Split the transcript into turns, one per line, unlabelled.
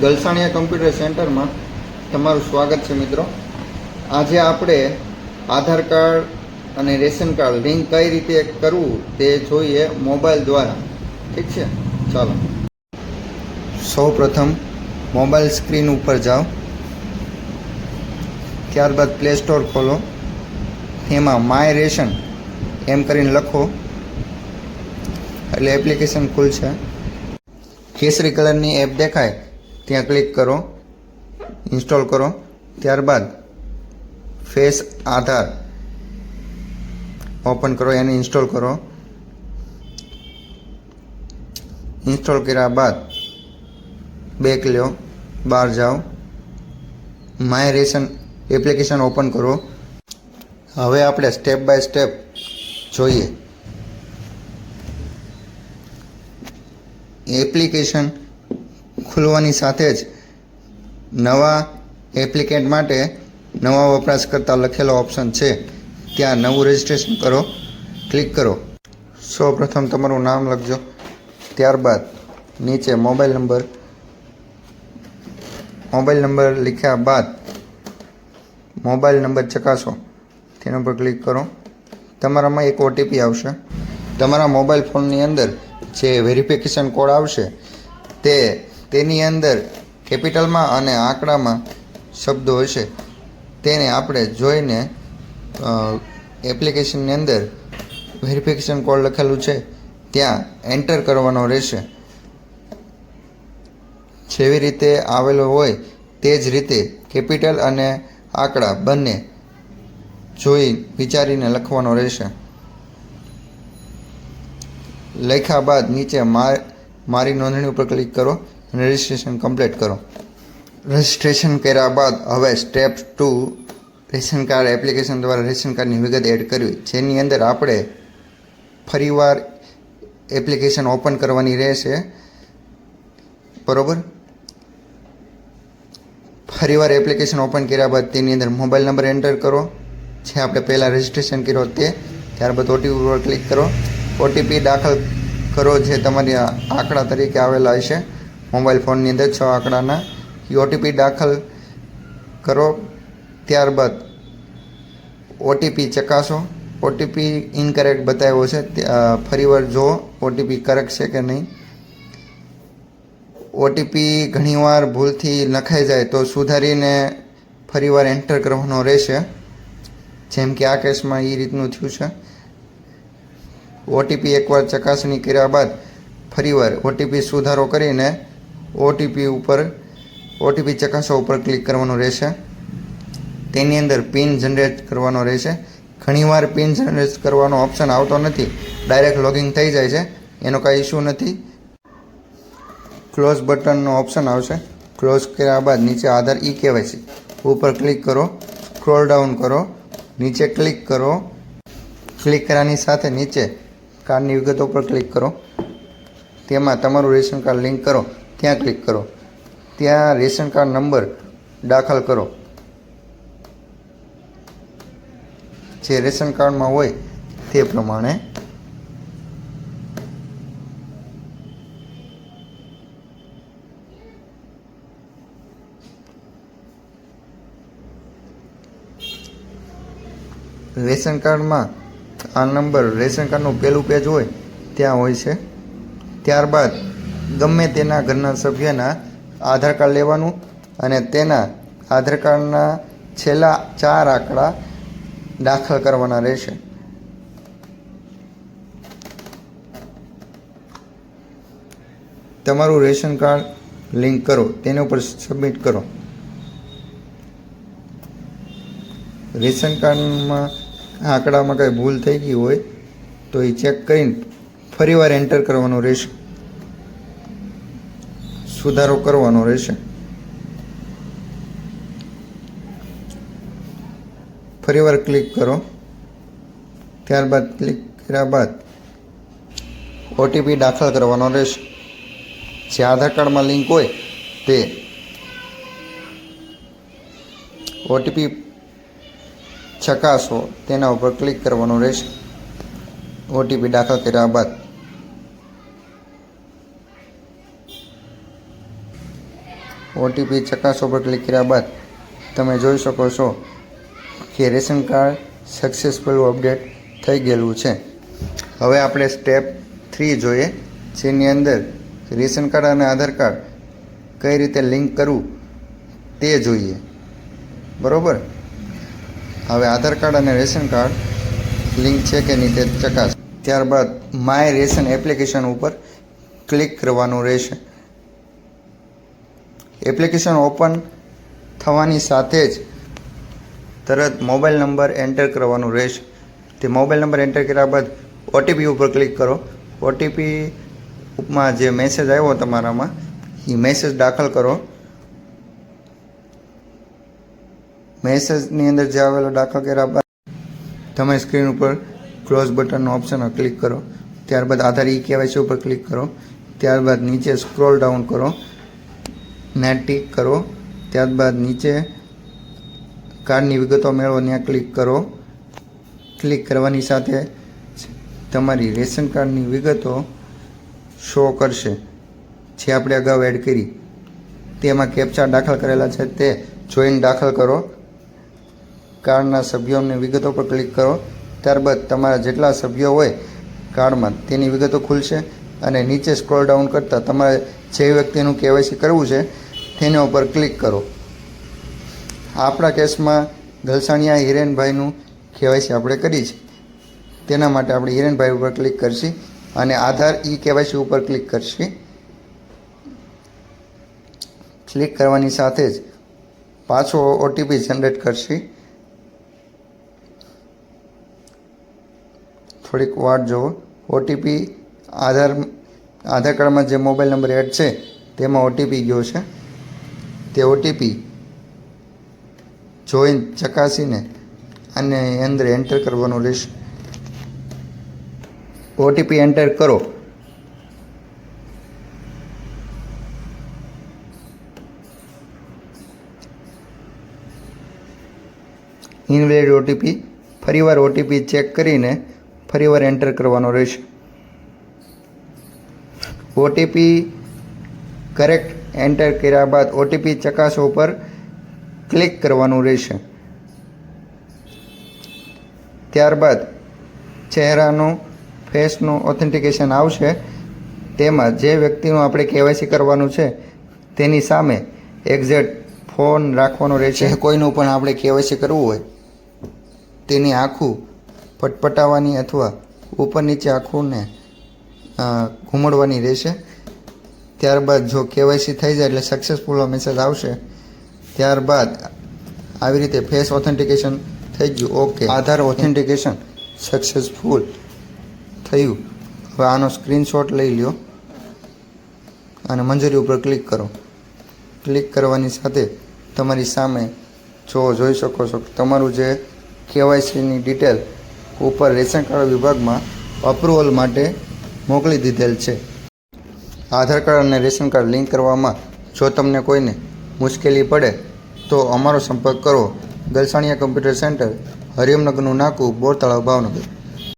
ગલસાણિયા computer સેન્ટરમાં તમારું સ્વાગત છે મિત્રો. આજે આપણે આધાર કાર્ડ અને રેશન કાર્ડ લિંક કઈ રીતે કરવું તે જોઈએ મોબાઈલ દ્વારા. ઠીક છે? ચાલો. સૌ પ્રથમ મોબાઈલ સ્ક્રીન ઉપર જાઓ. ત્યારબાદ પ્લે સ્ટોર ખોલો. એમાં માય રેશન એમ કરીને લખો. એટલે એપ્લિકેશન ખુલશે. કેસરી કલરની એપ દેખાય. ત્યાં ક્લિક કરો, ઇન્સ્ટોલ કરો, ત્યારબાદ ફેસ આધાર ઓપન કરો, એને ઇન્સ્ટોલ કરો. ઇન્સ્ટોલ કર્યા બાદ બેક લ્યો, બહાર જાઓ. માય રેશન એપ્લિકેશન ઓપન કરો. હવે આપણે સ્ટેપ બાય સ્ટેપ જોઈએ. એપ્લિકેશન ખુલવાની સાથે જ નવા એપ્લિકેન્ટ માટે નવા વપરાશકર્તા લખેલો ઓપ્શન છે. ત્યાં નવું રજિસ્ટ્રેશન કરો. ક્લિક કરો. સૌ પ્રથમ તમારું નામ લખજો. ત્યારબાદ નીચે મોબાઈલ નંબર. મોબાઈલ નંબર લખ્યા બાદ મોબાઈલ નંબર ચકાસો. તેના પર ક્લિક કરો. તમારામાં એક ઓટીપી આવશે. તમારા મોબાઈલ ફોનની અંદર જે વેરિફિકેશન કોડ આવશે તે તેની અંદર કેપિટલમાં અને આંકડામાં શબ્દો હશે. તેને આપણે જોઈને એપ્લિકેશનની અંદર વેરિફિકેશન કોડ લખેલું છે. ત્યાં એન્ટર કરવાનો રહેશે. જેવી રીતે આવેલો હોય, તે જ રીતે કેપિટલ અને આંકડા બંને જોઈ વિચારીને લખવાનો રહેશે. લખ્યા બાદ નીચે માર નોંધણી ઉપર ક્લિક કરો. અને રજિસ્ટ્રેશન કમ્પ્લીટ કરો. રજિસ્ટ્રેશન કર્યા બાદ હવે step two ration card application દ્વારા રેશન કાર્ડની વિગત એડ કરવી. જેની અંદર આપણે ફરીવાર એપ્લિકેશન ઓપન કરવાની રહેશે. બરોબર? ફરીવાર એપ્લિકેશન ઓપન કર્યા બાદ તેની અંદર મોબાઈલ નંબર એન્ટર કરો. જે આપણે પહેલાં રજિસ્ટ્રેશન કર્યો તે, ત્યારબાદ ઓટીપી પર ક્લિક કરો. ઓટીપી દાખલ કરો જે તમારી આંકડા તરીકે આવેલા હશે. મોબાઈલ ફોનની અંદર છ આંકડાના ઓટીપી દાખલ કરો ત્યારબાદ ઓટીપી ચકાસો. ઓટીપી ઇનકરેક્ટ બતાવ્યો છે. ફરીવાર જો ઓટીપી કરેક્ટ છે કે નહીં. ઓટીપી ઘણીવાર ભૂલથી લખાઈ જાય તો સુધારીને ફરીવાર એન્ટર કરવાનો રહેશે. જેમ કે આ કેસમાં એ રીતનું થયું છે. ઓટીપી એકવાર ચકાસણી કર્યા બાદ ફરીવાર ઓટીપી સુધારો કરીને ઓટીપી ઉપર ઓટીપી ચકાસો ઉપર ક્લિક કરવાનું રહેશે. તેની અંદર પિન જનરેટ કરવાનો રહેશે. ઘણીવાર પિન જનરેટ કરવાનો ઓપ્શન આવતો નથી. ડાયરેક્ટ લોગિંગ થઈ જાય છે. એનો કાંઈ ઇસ્યુ નથી. ક્લોઝ બટનનો ઓપ્શન આવશે. ક્લોઝ કર્યા બાદ નીચે આધાર ઈ કેવાયસી ઉપર ક્લિક કરો. સ્ક્રોલ ડાઉન કરો. નીચે ક્લિક કરો. ક્લિક કરવાની સાથે નીચે કાર્ડની વિગતો પર ક્લિક કરો. તેમાં તમારું રેશન કાર્ડ લિંક કરો. ત્યાં ક્લિક કરો. ત્યાં રેશન કાર્ડ નંબર દાખલ કરો. જે રેશન કાર્ડમાં હોય તે પ્રમાણે રેશન કાર્ડમાં આ નંબર રેશન કાર્ડનું પહેલું પેજ હોય, ત્યાં હોય છે. ત્યારબાદ ગમે તેના ઘરના સભ્યના આધાર કાર્ડ લેવાનું અને તેના આધાર કાર્ડના છેલ્લા ચાર આંકડા દાખલ કરવાના રહેશે. તમારું રેશન કાર્ડ લિંક કરો, તેના ઉપર સબમિટ કરો. રેશન કાર્ડમાં આંકડામાં કંઈ ભૂલ થઈ ગઈ હોય તો એ ચેક કરીને ફરીવાર એન્ટર કરવાનું રહેશે. સુધારો કરવાનો રહેશે. ફરીવાર ક્લિક કરો. ત્યારબાદ ક્લિક કર્યા બાદ ઓટીપી દાખલ કરવાનો રહેશે. જે આધાર કાર્ડમાં લિંક હોય તે ઓટીપી ચકાસો, તેના ઉપર ક્લિક કરવાનો રહેશે. ઓટીપી દાખલ કર્યા બાદ ઓટીપી ચકાસો પર ક્લિક કર્યા બાદ તમે જોઈ શકો છો કે રેશન કાર્ડ સક્સેસફુલ અપડેટ થઈ ગયેલું છે. હવે આપણે સ્ટેપ થ્રી જોઈએ, જેની અંદર રેશન કાર્ડ અને આધાર કાર્ડ કઈ રીતે લિંક કરવું તે જોઈએ. બરોબર? હવે આધાર કાર્ડ અને રેશન કાર્ડ લિંક છે કે નહીં તે ચકાસ. ત્યારબાદ માય રેશન એપ્લિકેશન ઉપર ક્લિક કરવાનું રહેશે. એપ્લિકેશન ઓપન થવાની સાથે જ તરત મોબાઈલ નંબર એન્ટર કરવાનું રહેશે. તે મોબાઈલ નંબર એન્ટર કર્યા બાદ ઓટીપી ઉપર ક્લિક કરો. ઓટીપી ઉપમાં જે મેસેજ આવ્યો તમારામાં, એ મેસેજ દાખલ કરો. મેસેજની અંદર જે આવેલો દાખલ કર્યા બાદ તમે સ્ક્રીન ઉપર ક્લોઝ બટનનો ઓપ્શન ક્લિક કરો. ત્યારબાદ આધાર ઈ કેવાયસી ઉપર ક્લિક કરો. ત્યારબાદ નીચે સ્ક્રોલ ડાઉન કરો. નેટ ટીક કરો. ત્યારબાદ નીચે કાર્ડની વિગતો મેળવો. ત્યાં ક્લિક કરો. ક્લિક કરવાની સાથે તમારી રેશન કાર્ડની વિગતો શો કરશે. જે આપણે અગાઉ એડ કરી. તેમાં કેપ્ચા દાખલ કરેલા છે. તે જોઈને દાખલ કરો. કાર્ડના સભ્યોની વિગતો પર ક્લિક કરો. ત્યારબાદ તમારા જેટલા સભ્યો હોય કાર્ડમાં તેની વિગતો ખુલશે. અને નીચે સ્ક્રોલ ડાઉન કરતાં તમારે જે વ્યક્તિનું કેવાયસી કરવું છે, તેના ઉપર ક્લિક કરો. આપણા કેસમાં ગલસાણિયા હિરેનભાઈનું કેવાયસી આપણે કરી છે. તેના માટે આપણે હિરેનભાઈ ઉપર ક્લિક કરશી અને આધાર ઈ કેવાયસી ઉપર ક્લિક કરશી. ક્લિક કરવાની સાથે જ પાછો ઓટીપી જનરેટ કરશી. થોડીક વાટ જુઓ. ઓટીપી આધાર આધાર કાર્ડમાં જે મોબાઈલ નંબર એડ છે, તેમાં ઓટીપી ગયો છે. તે ઓટીપી જોઈન ચકાસીને અને અંદર એન્ટર કરવાનું રહેશે ઓટીપી એન્ટર કરો. ઇનવેલિડ ઓટીપી ફરીવાર ઓટીપી ચેક કરીને ફરીવાર એન્ટર કરવાનો રહેશે ઓટીપી કરેક્ટ એન્ટર કર્યા બાદ ઓટીપી ચકાસો પર ક્લિક કરવાનું રહેશે. ત્યારબાદ ચહેરાનું ફેસનું ઓથેન્ટિકેશન આવશે. તેમાં જે વ્યક્તિનું આપણે કેવાયસી કરવાનું છે, તેની સામે એક્ઝેક્ટ ફોન રાખવાનો રહેશે. કોઈનું પણ આપણે કેવાયસી કરવું હોય, તેની આખું પટપટાવવાની અથવા ઉપર નીચે આખુંને ઘૂમડવાની રહેશે. ત્યારબાદ જો કેવાયસી થઈ જાય એટલે સક્સેસફુલ મેસેજ આવશે, ત્યારબાદ આવી રીતે ફેસ ઓથેન્ટિકેશન થઈ ગયું. ઓકે આધાર ઓથેન્ટિકેશન સક્સેસફુલ થયું. હવે આનો સ્ક્રીનશોટ લઈ લ્યો અને મંજૂરી ઉપર ક્લિક કરો. ક્લિક કરવાની સાથે તમારી સામે જો જોઈ શકો છો તમારું જે કેવાયસીની ડિટેલ ઉપર રેશન કાર્ડ વિભાગમાં અપ્રુવલ માટે મોકલી દીધેલ છે. આધાર કાર્ડ અને રેશન કાર્ડ લિંક કરવામાં જો તમને કોઈને મુશ્કેલી પડે, તો અમારો સંપર્ક કરો. ગલસાણિયા કમ્પ્યુટર સેન્ટર, હરિયમનગરનું નાકું બોરતળાવ ભાવનગર.